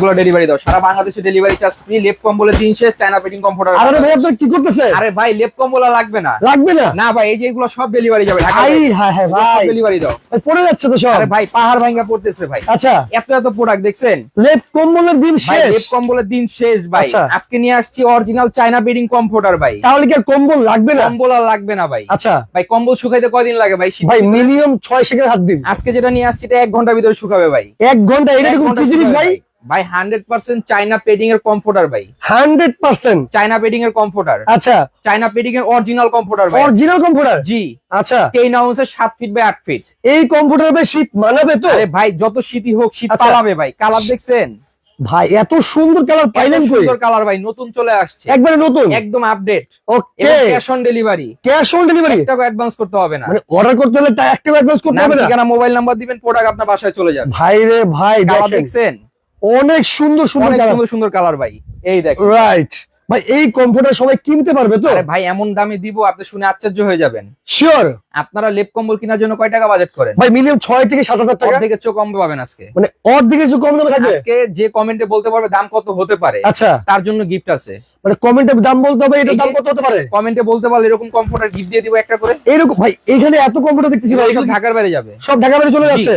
গুলো ডেলিভারি দাও। সারা বাংলাদেশে ডেলিভারি চার্জ ফ্রি লেপ কম্বলে দিন শেষ চায়না পেটিং কমফোর্টার আরে ভাই আপনার কি করতেছে? আরে ভাই লেপ কম্বলা লাগবে না। লাগবে না? না ভাই এই যে এগুলো সব ডেলিভারি যাবে হাই হাই হাই ভাই। ডেলিভারি দাও। ভাই পড়ে যাচ্ছে তো সব। আরে ভাই পাহাড় ভাঙ্গা পড়তেছে ভাই। আচ্ছা। এত এত প্রোডাক্ট দেখছেন? লেপ কম্বলের দিন ভাই শেষ। লেপ কম্বলের দিন শেষ ভাই। আচ্ছা। আজকে নিয়ে আসছি অরিজিনাল চায়না পেটিং কমফোর্টার ভাই। তাহলে কি কম্বল লাগবে না? কম্বল আর লাগবে না ভাই। আচ্ছা। ভাই কম্বল শুকাইতে কয়দিন লাগে ভাই? ভাই মিনিমাম ছয় সেকেন্ড হাত দিন। আজকে যেটা নিয়ে আসছি এটা এক ঘণ্টার ভিতরে শুকাবে ভাই। এক ঘণ্টা এটা কি জিনিস ভাই। ভাই হান্ড্রেড পার্সেন্ট চায়না পেডিং এর কমফোর্টার ভাই। হান্ড্রেড পার্সেন্ট চায়না পেডিং এর কমফোর্টার আচ্ছা। চায়না পেডিং এর অরিজিনাল কমফোর্টার ভাই। অরিজিনাল কম্পিউটার জি। আচ্ছা। টেন আউন্সের সাত ফিট বাই আট ফিট এই কম্পিউটার ভাই শীত মানাবে তো? আরে ভাই যত শীতই হোক শীত আচ্ছা। পালাবে ভাই। কালার দেখছেন? ভাই এত সুন্দর কালার পাইলেন কই? সুন্দর কালার ভাই নতুন চলে আসছে। একবারে নতুন? একদম update okay cash on delivery cash on delivery টাকা অ্যাডভান্স করতে হবে না। মানে অর্ডার করতে হলে টাকা একটা অ্যাডভান্স করতে হবে না? ঠিকানা মোবাইল নাম্বার দিবেন প্রোডাক্ট আপনার বাসায় চলে যাবে। ভাই রে ভাই দেখেন। দেখছেন? অনেক সুন্দর সুন্দর সুন্দর সুন্দর কালার ভাই। এই দেখেন। রাইট ভাই এই কম্পিউটার সবাই কিনতে পারবে তো? ভাই এমন দামে দিব আপনি শুনে আশ্চর্য হয়ে যাবেন। শিওর আপনারা লেপ কম্বল কেনার জন্য কয় টাকা বাজেট করেন? ভাই মিনিমাম ছয় থেকে সাত হাজার টাকা। থেকে চেয়ে কম পাবেন আজকে। মানে অর্ধেক কিছু কম দামে থাকবে? আজকে যে কমেন্টে বলতে পারবে দাম কত হতে পারে। আচ্ছা। তার জন্য গিফট আছে। মানে কমেন্টে দাম বলতে হবে এটার দাম কত হতে পারে? কমেন্টে বলতে পারলে এরকম কম্পিউটার গিফট দিয়ে দিব একটা করে। এইরকম ভাই এখানে এত কম্পিউটার দেখতেছি ভাই সব ঢাকার বাইরে যাবে। সব ঢাকার বাইরে চলে যাচ্ছে?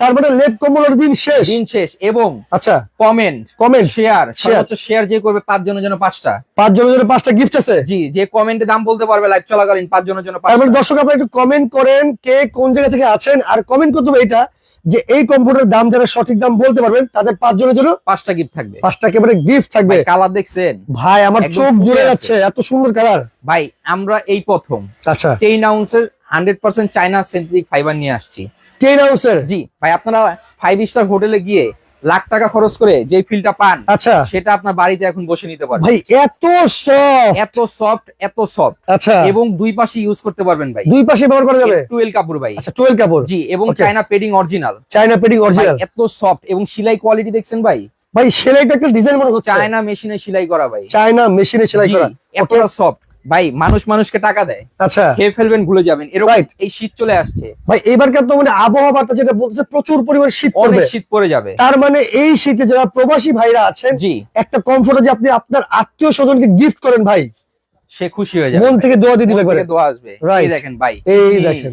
তার মানে লেপ কম্বলের দিন শেষ। দিন শেষ এবং আচ্ছা। কমেন্ট কমেন্ট শেয়ার সর্বোচ্চ শেয়ার যে করবে পাঁচ জনের জন্য পাঁচটা। পাঁচ জনের জন্য পাঁচটা গিফট আছে? জি যে কমেন্টে দাম বলতে পারবে লাইভ চলাকালীন পাঁচ জনের জন্য তার মানে দর্শক আপনারা একটু কমেন্ট করেন কে কোন জায়গা থেকে আছেন আর কমেন্ট করতে হবে এটা যে এই কম্পিউটার দাম যারা সঠিক দাম বলতে পারবেন তাদের পাঁচ জনের জন্য পাঁচটা গিফট থাকবে। পাঁচটা একেবারে গিফট থাকবে। কালার দেখছেন? ভাই আমার চোখ জুড়ে যাচ্ছে এত সুন্দর কালার ভাই আমরা এই প্রথম। আচ্ছা। Ten আউন্সের hundred percent China centric fibre নিয়ে আসছি। টেন হাউসের জি ভাই আপনারা ফাইভ স্টার হোটেলে গিয়ে লাখ টাকা খরচ করে যে ফিলটা পান আচ্ছা। সেটা আপনার বাড়িতে এখন বসে নিতে পারবেন। ভাই এত সফট এত সফট এত সফট আচ্ছা। এবং দুই পাশে ইউজ করতে পারবেন ভাই। দুই পাশে ব্যবহার করা যাবে? টুয়েল কাপড় ভাই। আচ্ছা কাপড়। জি এবং China padding original China padding original এত সফট এবং সেলাই কোয়ালিটি দেখছেন ভাই? ভাই সেলাইটা একটা ডিজাইন মনে হচ্ছে। চায়না মেশিনে সেলাই করা ভাই। চায়না মেশিনে সেলাই করা। এতটা সফট ভাই মানুষ মানুষকে টাকা দেয়। আচ্ছা। খেয়ে ফেলবেন ভুলে যাবেন। এরকম এই শীত চলে আসছে। ভাই এবারকার তো মানে আবহাওয়া বার্তা যেটা বলতেছে প্রচুর পরিমাণে শীত অনেক পড়বে। শীত পড়ে যাবে। তার মানে এই শীতে যারা প্রবাসী ভাইরা আছেন জি। একটা কমফোর্ট যে আপনি আপনার আত্মীয় স্বজনকে গিফট করেন ভাই। সে খুশি হয়ে যাবে মন থেকে দোয়া দিয়ে দিবে দোয়া আসবে। দেখেন ভাই। এই দেখেন।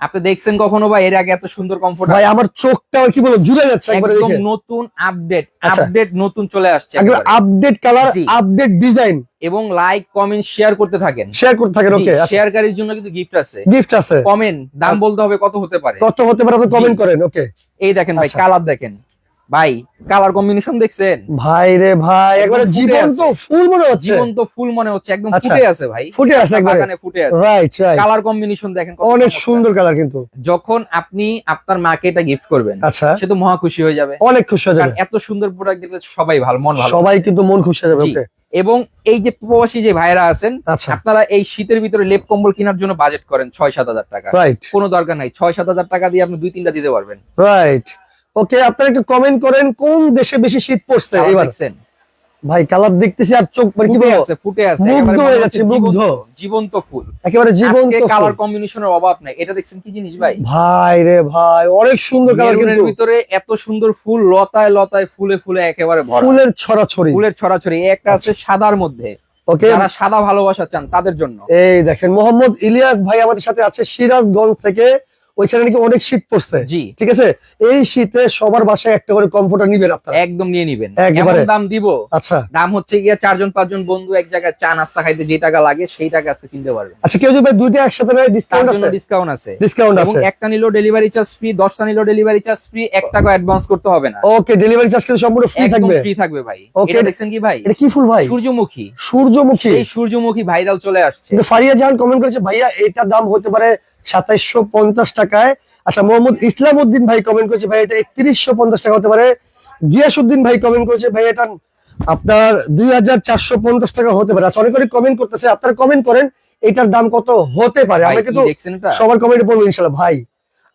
আপনি দেখছেন কখনো ভাই? এর আগে এত সুন্দর কমফোর্ট ভাই আমার চোখটা কি বলব জুড়ে যাচ্ছে একবারে একদম নতুন আপডেট আচ্ছা। আপডেট নতুন চলে আসছে একবার। আপডেট কালার আপডেট ডিজাইন এবং লাইক কমেন্ট শেয়ার করতে থাকেন। শেয়ার করতে থাকেন ওকে আচ্ছা। শেয়ারকারীর জন্য কিন্তু গিফট আছে। গিফট আছে। কমেন্ট দাম আচ্ছা। বলতে হবে কত হতে পারে। কত হতে পারে আপনি কমেন্ট করেন ওকে এই দেখেন ভাই আচ্ছা। কালার দেখেন। ভাই কালার কম্বিনেশন দেখছেন? ভাই রে ভাই একবারে জীবন্ত ফুল মনে হচ্ছে। জীবন্ত ফুল মনে হচ্ছে একদম আচ্ছা। ফুটে আছে ভাই। ফুটে আছে একবারে। বাগানে ফুটে আছে। রাইট রাইট কালার কম্বিনেশন দেখেন অনেক সুন্দর কালার কিন্তু। যখন আপনি আপনার মাকে এটা গিফট করবেন আচ্ছা। সে তো মহা খুশি হয়ে যাবে। অনেক খুশি হয়ে যাবে। এত সুন্দর প্রোডাক্ট দেখলে সবাই ভালো মন ভালো। সবাই কিন্তু মন খুশি হয়ে যাবে ওকে। এবং এই যে প্রবাসী যে ভাইরা আছেন আচ্ছা। আপনারা এই শীতের ভিতরে লেপ কম্বল কেনার জন্য বাজেট করেন ছয় সাত হাজার টাকা। কোনো দরকার নাই। ছয় সাত হাজার টাকা দিয়ে আপনি দুই তিনটা দিতে পারবেন। রাইট ওকে আপনারা একটু কমেন্ট করেন কোন দেশে বেশি শীত পড়ছে? এবার ভাই কালার দেখতেছি আর চোখ মানে কি বলব? আছে ফুটে আছে মুগ্ধ হয়ে যাচ্ছে, মুগ্ধ। জীবন্ত- ফুল। একেবারে জীবন্ত আজকে কালার কম্বিনেশনের অভাব নাই। এটা দেখছেন কি জিনিস ভাই? ভাই রে ভাই অনেক সুন্দর কালার কিন্তু। ভিতরে এত সুন্দর ফুল লতায় লতায় ফুলে ফুলে একেবারে ভরা। ফুলের ছড়াছড়ি। ফুলের ছড়াছড়ি একটা আছে সাদার মধ্যে। ওকে যারা সাদা ভালোবাসা চান তাদের জন্য। এই দেখেন মোহাম্মদ ইলিয়াস ভাই আমাদের সাথে আছে সিরাজগঞ্জ থেকে। ওইখানে নাকি অনেক শীত পড়ছে। জি। ঠিক আছে? এই শীতে সবার বাসায় একটা করে কমফোর্টার নিবেন আপনারা। একদম নিয়ে নিবেন। একেবারে। দাম দিব। আচ্ছা। দাম হচ্ছে গিয়ে চারজন পাঁচজন বন্ধু এক জায়গায় চা নাস্তা খাইতে যে টাকা লাগে সেই টাকা আছে কিনতে পারবেন। আচ্ছা কেউ যদি দুইটা একসাথে নেয় ডিসকাউন্ট আছে? ডিসকাউন্ট আছে। ডিসকাউন্ট আছে। একটা নিলো ডেলিভারি চার্জ ফ্রি দশটা নিলো ডেলিভারি চার্জ ফ্রি এক টাকা অ্যাডভান্স করতে হবে না। ওকে ডেলিভারি চার্জ কিন্তু সম্পূর্ণ ফ্রি থাকবে। ফ্রি থাকবে ভাই. এটা দেখছেন কি ভাই? এটা কি ফুল ভাই? সূর্যমুখী। সূর্যমুখী। এই সূর্যমুখী ভাইরাল চলে আসছে। কিন্তু ফারিয়া জাহান কমেন্ট করেছে ভাইয়া এটা দাম হতে পারে সাতাইশশো পঞ্চাশ টাকায়। আচ্ছা মোহাম্মদ ইসলাম উদ্দিন ভাই কমেন্ট করেছে ভাই এটা একত্রিশশো পঞ্চাশ টাকা হতে পারে। গিয়াস উদ্দিন ভাই কমেন্ট করেছে ভাই এটা আপনার দুই হাজার চারশো পঞ্চাশ টাকা হতে পারে। আচ্ছা অনেক অনেক কমেন্ট করতেছে আপনারা কমেন্ট করেন এটার দাম কত হতে পারে। আমরা কিন্তু সবার কমেন্ট বলব ইনশাল্লাহ ভাই।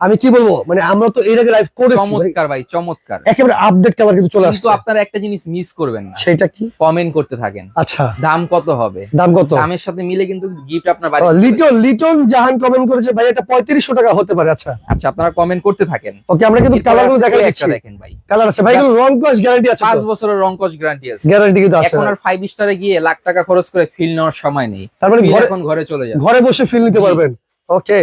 আমি কি বলব? মানে আমরা তো এর আগে লাইভ করেছি। চমৎকার ভাই চমৎকার। একেবারে আপডেট কালার কিন্তু চলে আসছে। কিন্তু আপনারা একটা জিনিস মিস করবেন না। সেটা কি? কমেন্ট করতে থাকেন। আচ্ছা। দাম কত হবে? দাম কত? দামের সাথে মিলে কিন্তু গিফট আপনার বাড়ি লিটন লিটন জাহান কমেন্ট করেছে ভাই এটা পঁয়ত্রিশশো টাকা হতে পারে। আচ্ছা। আচ্ছা আপনারা কমেন্ট করতে থাকেন। ওকে আমরা কিন্তু এরপরে কালারগুলো আছে দেখা দিচ্ছি দেখেন ভাই। কালার আছে। ভাই এগুলো রং কস গ্যারান্টি আছে পাঁচ বছরের রংকশ গ্যারান্টি আছে। গ্যারান্টি কিন্তু আছে এখন আর ফাইভ স্টারে গিয়ে লাখ টাকা খরচ করে ফিল নেওয়ার সময় নেই। তার মানে ঘরে এখন ঘরে চলে যাবে ঘরে বসে ফিল নিতে পারবেন। ওকে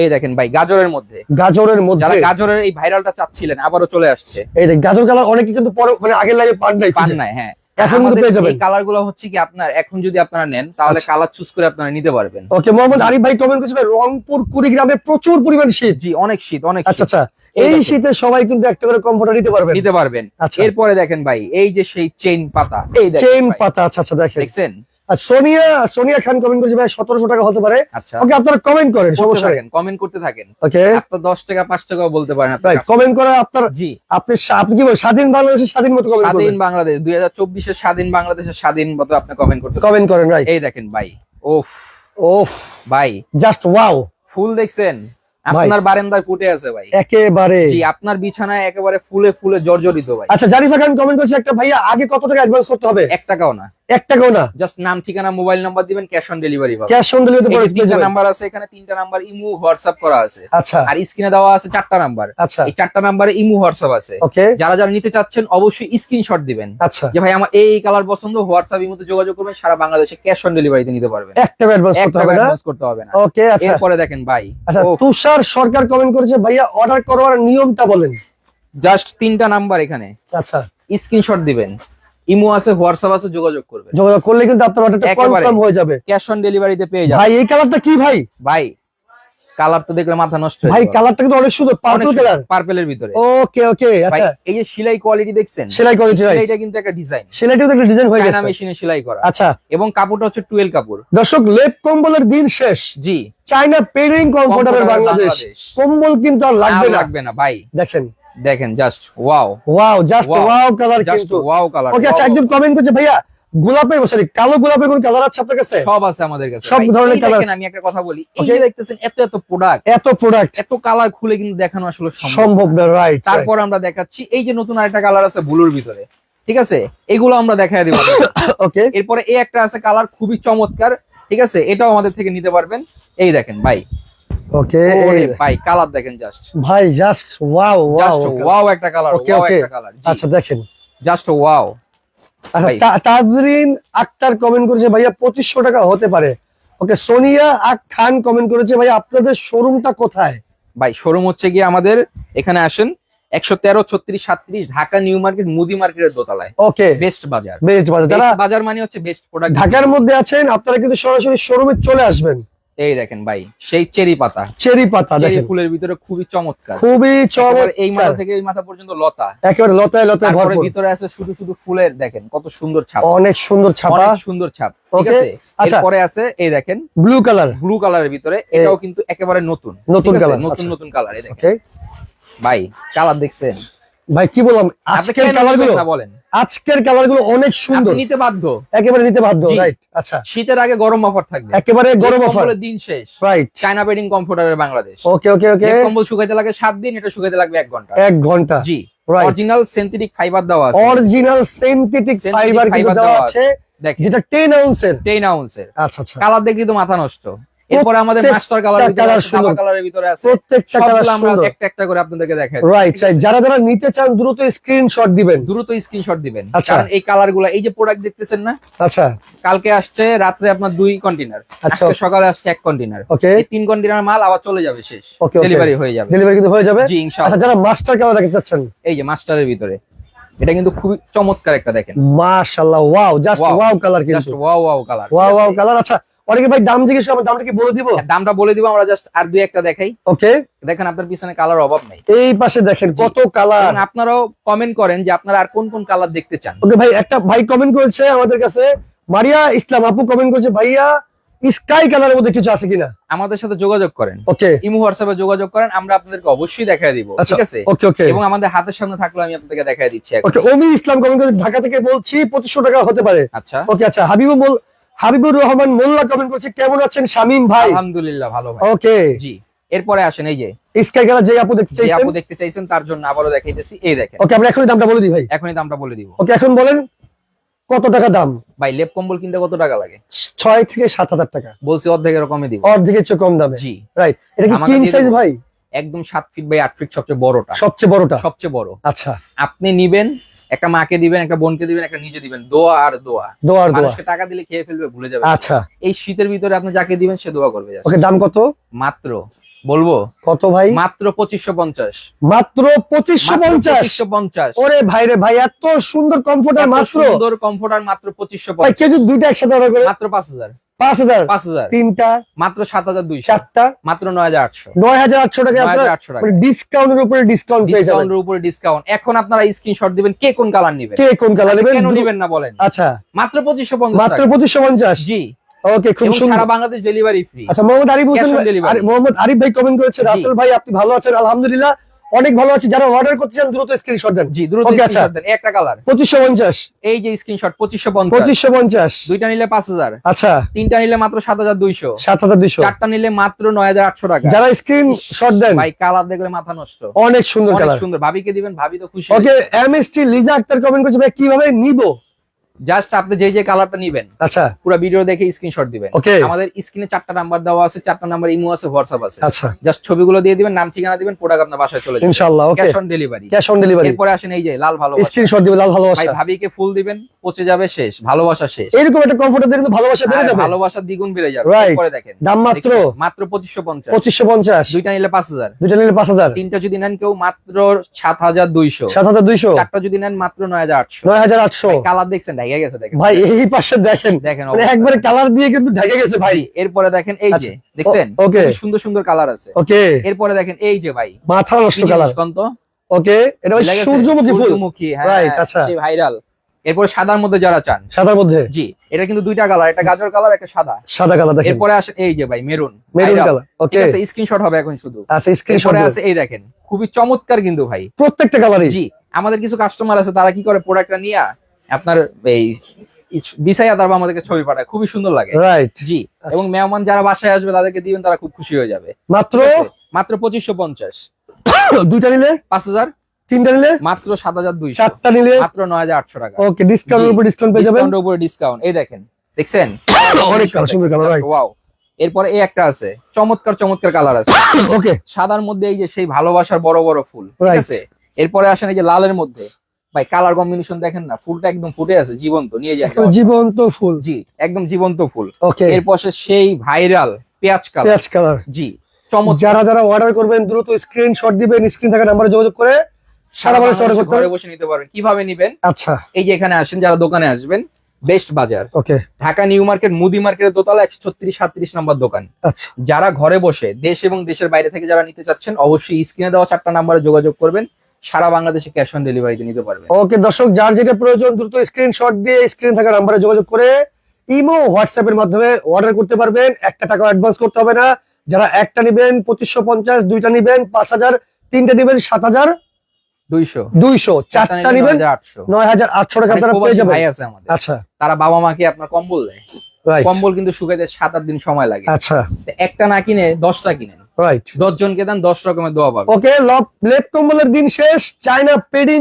এই দেখেন ভাই গাজরের মধ্যে। গাজরের যারা মধ্যে গাজরের এই ভাইরালটা চাচ্ছিলেন আবারও চলে আসছে। এই দেখ গাজর কালার অনেকে কিন্তু পরে মানে আগের লাইভে পান নাই পান নাই হ্যাঁ। এখন কিন্তু পেয়ে যাবেন। কালারগুলো হচ্ছে কি আপনার এখন যদি আপনারা নেন তাহলে আচ্ছা। কালার চুজ করে আপনারা নিতে পারবেন। ওকে মোহাম্মদ আরিফ ভাই কমেন্ট করেছে ভাই রংপুর কুড়িগ্রামে প্রচুর পরিমাণ শীত। জি অনেক শীত অনেক আচ্ছা আচ্ছা। এই শীতে সবাই কিন্তু একটা করে কমফোর্টার নিতে পারবেন। নিতে পারবেন। আচ্ছা। এরপরে দেখেন ভাই এই যে সেই চেইন পাতা এই চেইন পাতা আচ্ছা আচ্ছা দেখেন। দেখছেন? আর সোনিয়া সোনিয়া খান কমেন্ট করেছে ভাই সতেরোশো টাকা হতে পারে। আচ্ছা। ওকে আপনারা কমেন্ট করেন সমস্যা নেই। কমেন্ট করতে থাকেন। ওকে। আপনার দশ টাকা পাঁচ টাকাও বলতে পারেন কমেন্ট করে আপনার জি। আপনি কি বলেন স্বাধীন বাংলাদেশের স্বাধীন মতো কমেন্ট স্বাধীন বাংলাদেশ দুই হাজার চব্বিশের স্বাধীন বাংলাদেশের স্বাধীন মতো আপনি কমেন্ট করতে কমেন্ট করেন রাইট এই দেখেন ভাই ওফ ওফ ভাই। জাস্ট ওয়াও ফুল দেখছেন? আপনার বারান্দায় ফুটে আছে ভাই। একেবারে। জি আপনার বিছানায় একেবারে ফুলে ফুলে জর্জরিত ভাই। আচ্ছা জারিফা খান কমেন্ট করেছে একটা ভাইয়া আগে কত টাকা অ্যাডভান্স করতে হবে? এক টাকাও না। এক টাকাও না। জাস্ট নাম ঠিকানা মোবাইল নাম্বার দিবেন ক্যাশ অন ডেলিভারি পাবেন। ক্যাশ অন ডেলিভারি এই যে পরে পেয়ে তিনটা নাম্বার আছে এখানে তিনটা নাম্বার ইমু হোয়াটসঅ্যাপ করা আছে। আচ্ছা। আর স্ক্রিনে দেওয়া আছে চারটা নাম্বার আচ্ছা। এই চারটা নাম্বারে ইমু হোয়াটসঅ্যাপ আছে। ওকে যারা যারা নিতে চাচ্ছেন অবশ্যই স্ক্রিনশট দিবেন। আচ্ছা। যে ভাই আমার এই কালার পছন্দ হোয়াটসঅ্যাপ ইমুতে যোগাযোগ করবেন সারা বাংলাদেশে ক্যাশ অন ডেলিভারিতে নিতে পারবেন। এক টাকা অ্যাডভান্স করতে হবে না? অ্যাডভান্স করতে হবে না। ওকে আচ্ছা। এরপরে দেখেন ভাই আচ্ছা ও তুষার সরকার কমেন্ট করেছে ভাইয়া অর্ডার করার নিয়মটা বলেন। জাস্ট তিনটা নাম্বার এখানে। আচ্ছা। স্ক্রিনশট দিবেন। ইমো আছে হোয়াটসঅ্যাপ আছে যোগাযোগ করবেন যোগাযোগ করলে কিন্তু আপনার অর্ডারটা কনফার্ম হয়ে যাবে। ক্যাশ অন ডেলিভারিতে পেয়ে যাবেন। ভাই এই কালারটা কি ভাই? ভাই কালার তো দেখলে মাথা নষ্ট ভাই কালারটা কিন্তু অনেক সুন্দর পার্পল কালার পার্পেলের ভিতরে। ওকে ওকে আচ্ছা। এই যে সেলাই কোয়ালিটি দেখছেন সেলাই করেছে ভাই। সেলাইটা কিন্তু একটা ডিজাইন সেলাইটাও তো একটা ডিজাইন হয়ে গেছে। মেশিনে সেলাই করা। আচ্ছা। এবং কাপড়টা হচ্ছে টুয়েল কাপড়। দর্শক লেপ কম্বলের দিন শেষ। জি। China padding Comfortable Bangladesh. কম্বল কিন্তু আর লাগবে না। লাগবে না ভাই। দেখেন। দেখেন just wow wow just wow colour কিন্তু। ওয়াও কালার ওকে আচ্ছা একজন কমেন্ট করছে ভাইয়া গোলাপের সরি কালো গোলাপের কোন কালার আছে আপনার কাছে? সব আছে আমাদের কাছে। সব ধরনের কালার আছে। আমি একটা কথা বলি। এই. যে দেখতেছেন এত এত প্রোডাক্ট এত প্রোডাক্ট এত কালার খুলে কিন্তু দেখানো আসলে সম্ভব না। রাইট তারপর আমরা দেখাচ্ছি এই যে নতুন আরেকটা কালার আছে ব্লুর ভিতরে। ঠিক আছে? এগুলো আমরা দেখায় দিব ওকে এরপরে এই একটা আছে কালার খুবই চমৎকার। ঠিক আছে? এটাও আমাদের থেকে নিতে পারবেন। এই দেখেন ভাই। ওকে ভাই কালার দেখেন জাস্ট ভাই জাস্ট ওয়াও ওয়াও ওয়াও একটা কালার ওয়াও একটা কালার আচ্ছা দেখেন। Just wow Tazrin Akter comment করেছে ভাইয়া পঁচিশশো টাকা হতে পারে। ওকে সোনিয়া আক খান কমেন্ট করেছে ভাইয়া আপনাদের শোরুমটা কোথায়? ভাই শোরুম হচ্ছে গিয়ে আমাদের এখানে আসেন একশো তেরো ছত্রিশ সাতত্রিশ ঢাকা নিউ মার্কেট মুদি মার্কেটের দোতলায়। ওকে। বেস্ট বাজার। বেস্ট বাজার। যারা বাজার মানে হচ্ছে বেস্ট প্রোডাক্ট ঢাকার মধ্যে আছেন আপনারা কিন্তু সরাসরি শোরুমে চলে আসবেন। এই দেখেন ভাই সেই চেরি পাতা। চেরি পাতা দেখেন। ফুলের ভিতরে খুবই চমৎকার। খুবই একেবারে এই মাথা থেকে এই মাথা পর্যন্ত লতা। একেবারে লতায় লতায় ভরপুর। ভিতরে আছে শুধু শুধু ফুলের দেখেন কত সুন্দর ছাপ। অনেক সুন্দর ছাপা। অনেক সুন্দর ছাপ ঠিক আছে? আচ্ছা। এরপরে আছে এই দেখেন ব্লু কালার। ব্লু কালারের ভিতরে এটাও কিন্তু একেবারে নতুন নতুন কালার নতুন আচ্ছা। নতুন কালার এই দেখেন। ওকে। ভাই কালার দেখছেন? ভাই কি বললাম? আপনি আজকের কালারগুলো আজকের কালারগুলো অনেক সুন্দর। নিতে বাধ্য? একেবারে নিতে বাধ্য রাইট আচ্ছা। শীতের আগে গরম অফার থাকবে। একেবারে গরম অফার দিন শেষ। রাইট চায়না বেডিং কমফোর্টারের বাংলাদেশ ওকে ওকে ওকে কম্বল শুকাইতে লাগে সাত দিন এটা শুকাইতে লাগবে এক ঘণ্টা। এক ঘণ্টা। জি। রাইট অরিজিনাল সিনথেটিক ফাইবার দেওয়া আছে। অরিজিনাল সিনথেটিক ফাইবার কিন্তু দেওয়া আছে যেটা 10 আউন্সের টেন আউন্সের আচ্ছা আচ্ছা। কালার দেখলি তো মাথা নষ্ট। এরপরে আমাদের মাস্টার কালার সুন্দর। কালারের ভিতরে আছে। প্রত্যেকটা কালার আমরা একটা একটা করে আপনাদেরকে দেখাই। রাইট যারা যারা নিতে চান দ্রুত স্ক্রিনশট দিবেন। দ্রুত স্ক্রিনশট দিবেন। আচ্ছা। কারণ এই কালারগুলা এই যে প্রোডাক্ট দেখতেছেন না আচ্ছা। কালকে আসছে রাত্রে আপনার দুই কন্টেনার আচ্ছা। আজকে সকালে আসছে এক কন্টেনার ওকে এই তিন কন্টেনার মাল আবার চলে যাবে শেষ. ডেলিভারি হয়ে যাবে। ডেলিভারি কিন্তু হয়ে যাবে? জি আচ্ছা ইনশাআল্লাহ যারা মাস্টার কালার দেখতে চাচ্ছেন? এই যে মাস্টারের ভিতরে। এটা কিন্তু খুবই চমৎকার একটা দেখেন। মাশাআল্লাহ wow just. Wow colour just কিন্তু। Wow wow colour wow wow colour আচ্ছা অনেকে ভাই দাম জিজ্ঞেস আমার দামটা কি বলে দিব? দামটা বলে দিব আমরা জাস্ট আর দুই একটা দেখাই। ওকে দেখেন আপনার পিছনে কালার অভাব নাই। এই পাশে দেখেন কত কালার আপনারাও কমেন্ট করেন যে আপনারা আর কোন কোন কালার দেখতে চান। ওকে ভাই একটা ভাই কমেন্ট করেছে আমাদের কাছে মারিয়া ইসলাম আপু কমেন্ট করেছে ভাইয়া স্কাই কালারের মধ্যে কিছু আছে কিনা? আমাদের সাথে যোগাযোগ করেন। ওকে ইমো হোয়াটসঅ্যাপে যোগাযোগ করেন আমরা আপনাদেরকে অবশ্যই দেখাই দিব আচ্ছা ঠিক আছে? ওকে ওকে এবং আমাদের হাতের সামনে থাকলে আমি আপনাদেরকে দেখাই দিচ্ছি ওকে অমি ইসলাম কমেন্ট করেছে ঢাকা থেকে বলছি পঁচিশশো টাকা হতে পারে। আচ্ছা। ওকে আচ্ছা হাবিবুল মোল- হাবিবুর রহমান মোল্লা কমেন্ট করছে কেমন আছেন শামিম ভাই? আলহামদুলিল্লাহ ভালো ভাই। ওকে জি এরপরে আসেন এই যে। স্কাই কালার যে আপু দেখতে চাইছেন আপু দেখতে চাইছেন তার জন্য আবারও দেখাইতেছি এই দেখেন। ওকে আমরা এখনই দামটা বলে দিই ভাই। এখনই দামটা বলে দিব। ওকে এখন বলেন কত টাকা দাম? ভাই লেপ কম্বল কিনতে কত টাকা লাগে? ছয় থেকে সাত হাজার টাকা। বলছি অর্ধেকের কমে দিব। অর্ধেকের চেয়ে কম দামে। জি। রাইট এটা কি কিং সাইজ ভাই? একদম সাত ফিট বাই আট ফিট সবচেয়ে বড়টা। সবচেয়ে বড়টা। সবচেয়ে বড়। আচ্ছা। আপনি নিবেন একটা মাকে দিবেন একটা বোনকে দিবেন একটা নিজে দিবেন। দোয়া আর দোয়া। দোয়ার দোয়া। টাকা দিলে খেয়ে ফেলবে ভুলে যাবে আচ্ছা। এই শীতের ভিতরে আপনি যাকে দিবেন সে দোয়া করবে ওকে দাম কত? মাত্র। বলব? কত ভাই? মাত্র পঁচিশশো পঞ্চাশ। মাত্র পঁচিশশো পঞ্চাশ? পঞ্চাশ। ওরে ভাই রে ভাই এত সুন্দর কমফোর্টার মাত্র। সুন্দর কমফোর্টার মাত্র পঁচিশশো যদি দুইটা একসাথে অর্ডার করে মাত্র পাঁচ হাজার। পাঁচ হাজার। পাঁচ হাজার। তিনটা মাত্র সাত হাজার চারটা মাত্র নয় হাজার আটশো। নয় হাজার আটশো টাকা নয় আপনার হাজার আটশো টাকা। ডিসকাউন্টের উপরে ডিসকাউন্ট ডিসকাউন্টের উপরে ডিসকাউন্ট এখন আপনারা স্ক্রিনশট দিবেন কে কোন কালার নিবেন। কে কোন কালার নেবেন? কেন নিবেন না বলেন? আচ্ছা। মাত্র পঁচিশশো পঞ্চাশ মাত্র টাকা। পঁচিশশো পঞ্চাশ? জি। ওকে খুব সুন্দর। সারা বাংলাদেশ ডেলিভারি ফ্রি আচ্ছা মোহাম্মদ আরিফ হোসেন মোহাম্মদ আরিফ ভাই কমেন্ট করেছে। রাসেল ভাই আপনি ভালো আছেন? আলহামদুলিল্লাহ। অনেক ভালো আছে যারা অর্ডার করতে চান দ্রুত স্ক্রিনশট দেন। জি দ্রুত আচ্ছা। স্ক্রিনশট দেন। একটা কালার পঁচিশশো পঞ্চাশ। এই যে স্ক্রিনশট পঁচিশশো পঞ্চাশ। পঁচিশশো পঞ্চাশ। দুইটা নিলে পাঁচ হাজার। আচ্ছা। তিনটা নিলে মাত্র সাত হাজার দুইশো। সাত হাজার দুইশো। চারটা নিলে মাত্র নয় হাজার আটশো টাকা। যারা স্ক্রিন শট দেন। ভাই কালার দেখলে মাথা নষ্ট। অনেক সুন্দর কালার অনেক সুন্দর। ভাবিকে দিবেন ভাবি তো খুশি okay M S Liza Akter comment করছে ভাই কীভাবে নিব? জাস্ট আপনি যে যে কালারটা নিবেন আচ্ছা। পুরো ভিডিও দেখে স্ক্রিনশট দিবেন. আমাদের স্ক্রিনে চারটা নাম্বার দেওয়া আছে চারটা নাম্বার ইমো আছে হোয়াটসঅ্যাপ আছে। আচ্ছা। জাস্ট ছবিগুলো দিয়ে দিবেন নাম ঠিকানা দিবেন প্রোডাক্ট আপনার বাসায় চলে যাবে। ইনশাআল্লাহ okay cash on delivery cash on delivery এরপরে আসেন এই যে লাল ভালোবাসা। স্ক্রিনশট দিবে লাল ভালোবাসা। ভাই ভাবিকে ফুল দিবেন পচে যাবে শেষ ভালোবাসা শেষ। এরকম একটা কমফোর্টার দিয়ে কিন্তু ভালোবাসা বেড়ে যাবে। ভালোবাসা দ্বিগুণ বেড়ে যাবে. এরপরে দেখেন দাম মাত্র মাত্র পঁচিশশো পঞ্চাশ। পঁচিশশো পঞ্চাশ। দুইটা নিলে পাঁচ হাজার। দুইটা নিলে পাঁচ হাজার। তিনটা যদি নেন কেউ মাত্র সাত হাজার দুইশো। সাত হাজার দুইশো। চারটা যদি নেন মাত্র নয় হাজার আটশো। নয় হাজার আটশো। কালার দেখছেন? ঢাকা গেছে দেখেন। ভাই এই পাশে দেখেন। দেখেন মানে একবারে কালার দিয়ে কিন্তু ঢেকে গেছে ভাই। এরপরে দেখেন এই যে আচ্ছা, দেখছেন? ও- okay. খুবই সুন্দর সুন্দর কালার আছে। ওকে। এরপরে দেখেন এই যে ভাই মাথা নষ্ট কালার ওকে এটা ভাই সূর্যমুখী ফুল। সূর্যমুখী হ্যাঁ Right, আচ্ছা। সেই ভাইরাল এরপরে সাদার মধ্যে যারা চান। সাদার মধ্যে? জি এটা কিন্তু দুইটা কালার একটা গাজর কালার একটা সাদা। সাদা কালার দেখেন। এরপরে আসে এই যে ভাই মেরুন মেরুন। কালার ঠিক ওকে। আছে স্ক্রিনশট হবে এখন শুধু। আচ্ছা স্ক্রিনশট আছে এই দেখেন খুবই চমৎকার কিন্তু ভাই। প্রত্যেকটা কালারই জি আমাদের কিছু কাস্টমার আছে তারা কি করে প্রোডাক্টটা নিয়ে আপনার এই বিছাইয়া তারপর আমাদেরকে ছবি পাঠায়। খুবই সুন্দর লাগে। রাইট জি এবং মেহমান যারা বাসায় আসবে তাদেরকে দিবেন তারা খুব খুশি হয়ে যাবে। মাত্র? মাত্র পঁচিশশো পঞ্চাশ। দুইটা নিলে? পাঁচ হাজার? তিনটা নিলে? মাত্র সাত হাজার দুইশো। চারটা নিলে? মাত্র নয় হাজার আটশো টাকা। ওকে ডিসকাউন্টের উপর ডিসকাউন্ট পেয়ে যাবেন? ডিসকাউন্টের উপরে ডিসকাউন্ট এই দেখেন দেখছেন? অনেক কালার সুন্দর কালার রাইট ওয়াও এরপরে এই একটা আছে। চমৎকার চমৎকার কালার আছে। ওকে সাদার মধ্যে এই যে সেই ভালোবাসার বড় বড় ফুল। ঠিক আছে? এরপরে আসেন এই যে লালের মধ্যে। ভাই কালার কম্বিনেশন দেখেন না ফুলটা একদম ফুটে আছে জীবন্ত নিয়ে যান। জীবন্ত ফুল। জি একদম জীবন্ত ফুল। ওকে। এরপর সেই ভাইরাল পেঁয়াজ কালার পেঁয়াজ কালার জি চমৎকার। যারা যারা অর্ডার করবেন দ্রুত স্ক্রিনশট দিবেন স্ক্রিন থাকা নাম্বারে যোগাযোগ করে সারা বাংলাদেশে অর্ডার করতে ঘরে বসে নিতে পারবেন। কীভাবে নিবেন? আচ্ছা। এই যে এখানে আসেন যারা দোকানে আসবেন বেস্ট বাজার ওকে। ঢাকা নিউ মার্কেট মুদি মার্কেটের দোতলা একশো ছত্রিশ সাতত্রিশ নম্বর দোকান। আচ্ছা। যারা ঘরে বসে দেশ এবং দেশের বাইরে থেকে যারা নিতে চাচ্ছেন অবশ্যই স্ক্রিনে দেওয়া চারটা নাম্বারে যোগাযোগ করবেন। সারা বাংলাদেশে ক্যাশ অন ডেলিভারিতে নিতে পারবেন। ওকে দর্শক যার যেটা প্রয়োজন দ্রুত স্ক্রিনশট দিয়ে স্ক্রিন থাকা নাম্বারে যোগাযোগ করে ইমো হোয়াটসঅ্যাপ এর মাধ্যমে অর্ডার করতে পারবেন। একটা টাকা অ্যাডভান্স করতে হবে না। যারা একটা নিবেন পঁচিশশো পঞ্চাশ দুইটা নিবেন পাঁচ হাজার তিনটা নিবেন সাত হাজার দুইশো। দুইশো। চারটা নিবেন আটশো। নয় হাজার আটশো টাকা আপনারা পেয়ে যাবেন। ভাই আছে আমাদের। আচ্ছা। তারা বাবা মাকে আপনার কম্বল দেয়। কম্বল কিন্তু শুকাইতে সাত আট দিন সময় লাগে। আচ্ছা। একটা না কিনে দশটা কিনেন। রাইট জনকে দেন রকমের দোয়া পাবেন ওকে লেপ কম্বলের দিন শেষ চায়না পেডিং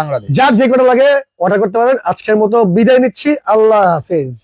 বাংলাদেশ। যার যে কোনো লাগে অর্ডার করতে পারবেন আজকের মতো বিদায় নিচ্ছি। আল্লাহ হাফেজ।